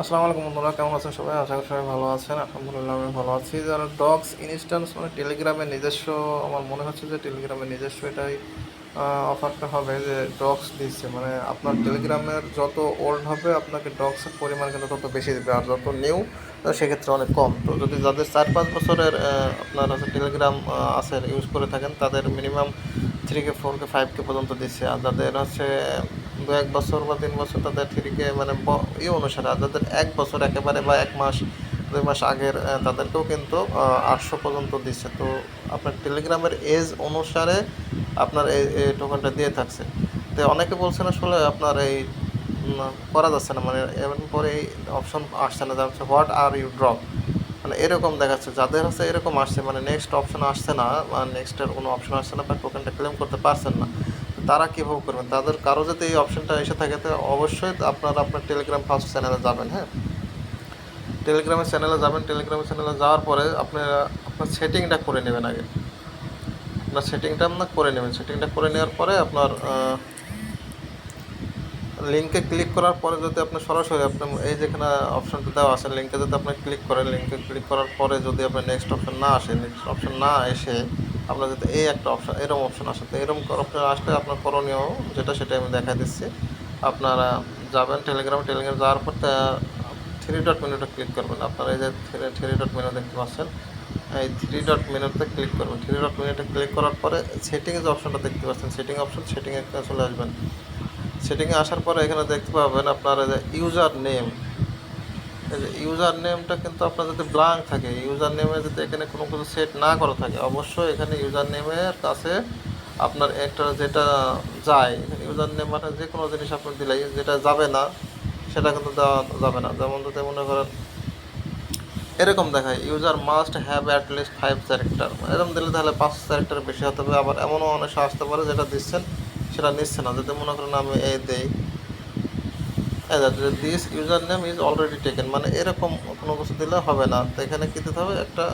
আসসালামু আলাইকুম বন্ধুরা, কেমন আছেন সবাই? আশা করি সবাই ভালো আছেন। আলহামদুলিল্লাহ আমি ভালো আছি। যারা ডগস ইনস্ট্যান্স মানে টেলিগ্রামের নিজস্ব, আমার মনে হচ্ছে যে টেলিগ্রামের নিজস্ব এটাই অফারটা হবে যে ডগস দিচ্ছে। মানে আপনার টেলিগ্রামের যত ওল্ড হবে, আপনাকে ডগসের পরিমাণ কিন্তু তত বেশি দেবে। আর যত নিউ সেক্ষেত্রে অনেক কম। তো যদি যাদের চার পাঁচ বছরের আপনার হচ্ছে টেলিগ্রাম আছে ইউজ করে থাকেন, তাদের minimum three K four K five K পর্যন্ত দিচ্ছে আর যাদের হচ্ছে দু এক বছর বা তিন বছর তাদের থ্রি কে মানে ব- ই অনুসারে, আর যাদের এক বছর একেবারে বা এক মাস, দুই মাস আগের তাদেরকেও কিন্তু আটশো পর্যন্ত দিচ্ছে তো আপনার টেলিগ্রামের এজ অনুসারে আপনার এই টোকেনটা দিয়ে থাকছে। তো অনেকে বলছেন আসলে আপনার এই করা যাচ্ছে না। মানে এমন পরে এই অপশন আসছে না হোয়াট আর ইউ ড্রপ মানে এরকম দেখাচ্ছে, যাদের হচ্ছে এরকম আসছে মানে নেক্সট অপশন আসছে না, বা নেক্সটের কোনো অপশন আসছে না, বা টোকেনটা ক্লেম করতে পারছেন না তারা কীভাবে করবেন? তাদের কারও যদি এই অপশনটা এসে থাকে, তো অবশ্যই আপনারা আপনার টেলিগ্রাম ফার্স্ট চ্যানেলে যাবেন হ্যাঁ? টেলিগ্রামের চ্যানেলে যাবেন টেলিগ্রামের চ্যানেলে যাওয়ার পরে আপনারা আপনার সেটিংটা করে নেবেন আগে। আপনার সেটিংটা আপনার করে নেবেন। সেটিংটা করে নেওয়ার পরে আপনার লিঙ্কে ক্লিক করার পরে যদি আপনি সরাসরি আপনার এই যেখানে অপশনটা দেওয়া আছে লিঙ্কে যদি আপনি ক্লিক করেন লিঙ্কে ক্লিক করার পরে যদি আপনার নেক্সট অপশান না আসে নেক্সট অপশান না এসে আপনার যদি এই একটা অপশান এরকম অপশন আসে, তো এরকম অপশন আসলে আপনার করণীয় যেটা সেটা আমি দেখা দিচ্ছি। আপনারা যাবেন টেলিগ্রাম টেলিগ্রাম যাওয়ার পর থ্রি ডট মেনুটা ক্লিক করবেন। আপনারা এই যে থ্রি ডট মেনু দেখতে পাচ্ছেন, এই থ্রি ডট মেনুতে ক্লিক করবেন। থ্রি ডট মেনুতে ক্লিক করার পরে সেটিংয়ে যে অপশনটা দেখতে পাচ্ছেন। সেটিং অপশন সেটিংয়ে চলে আসবেন। সেটিংয়ে আসার পরে এখানে দেখতে পাবেন আপনার যে ইউজার নেম এই যে ইউজার নেমটা কিন্তু আপনার যদি ব্ল্যাঙ্ক থাকে ইউজার নেমে যদি এখানে কোনো কিছু সেট না করা থাকে, অবশ্যই এখানে ইউজার নেমের কাছে আপনার একটা যেটা যায় ইউজার নেম মানে যে কোনো জিনিস আপনি দিলেই যেটা যাবে না, সেটা কিন্তু দেওয়া যাবে না। যেমন যদি মনে করেন, এরকম দেখায় user must have at least five character এরকম দিলে তাহলে পাঁচ ক্যারেক্টার বেশি হতে হবে। আবার এমনও অনেক আসতে পারে যেটা দিচ্ছেন সেটা নিচ্ছে না। যদি মনে করেন আমি এই দেই this user name is already taken মানে এরকম কোনো কিছু দিলে হবে না। তো এখানে কী দিতে হবে? একটা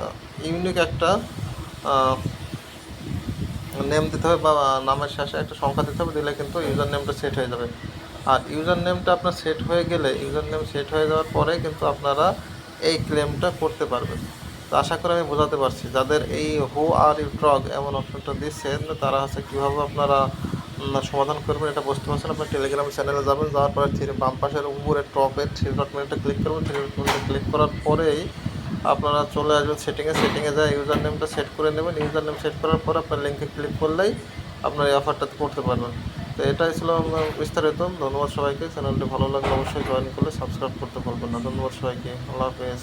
ইউনিক একটা নেম দিতে হবে বা নামের শেষে একটা সংখ্যা দিতে হবে, দিলে কিন্তু ইউজার নেমটা সেট হয়ে যাবে। আর ইউজার নেমটা আপনার সেট হয়ে গেলে ইউজার নেম সেট হয়ে যাওয়ার পরে কিন্তু আপনারা এই ক্লেমটা করতে পারবেন। তো আশা করি আমি বোঝাতে পারছি। যাদের এই হু আর ইউ ট্রগ এমন অপশনটা দিচ্ছেন, তারা হচ্ছে কীভাবে আপনারা সমাধান করবেন এটা বুঝতে পারছেন আপনার টেলিগ্রাম চ্যানেলে যাবেন, যাওয়ার পরে থ্রি বাম পাশের উপরে টপে থ্রি ডট ক্লিক করবেন থ্রি ডট ক্লিক করার পরেই আপনারা চলে আসবেন সেটিংয়ে সেটিংয়ে যায় ইউজার নেমটা সেট করে নেবেন ইউজার নেম সেট করার পর আপনার লিঙ্কে ক্লিক করলেই আপনার এই অফারটা করতে পারবেন। তো এটাই ছিল বিস্তারিত, ধন্যবাদ সবাইকে চ্যানেলটি ভালো লাগলে অবশ্যই জয়েন করলে সাবস্ক্রাইব করতে পারবেন না, ধন্যবাদ সবাইকে, আল্লাহ হাফেজ।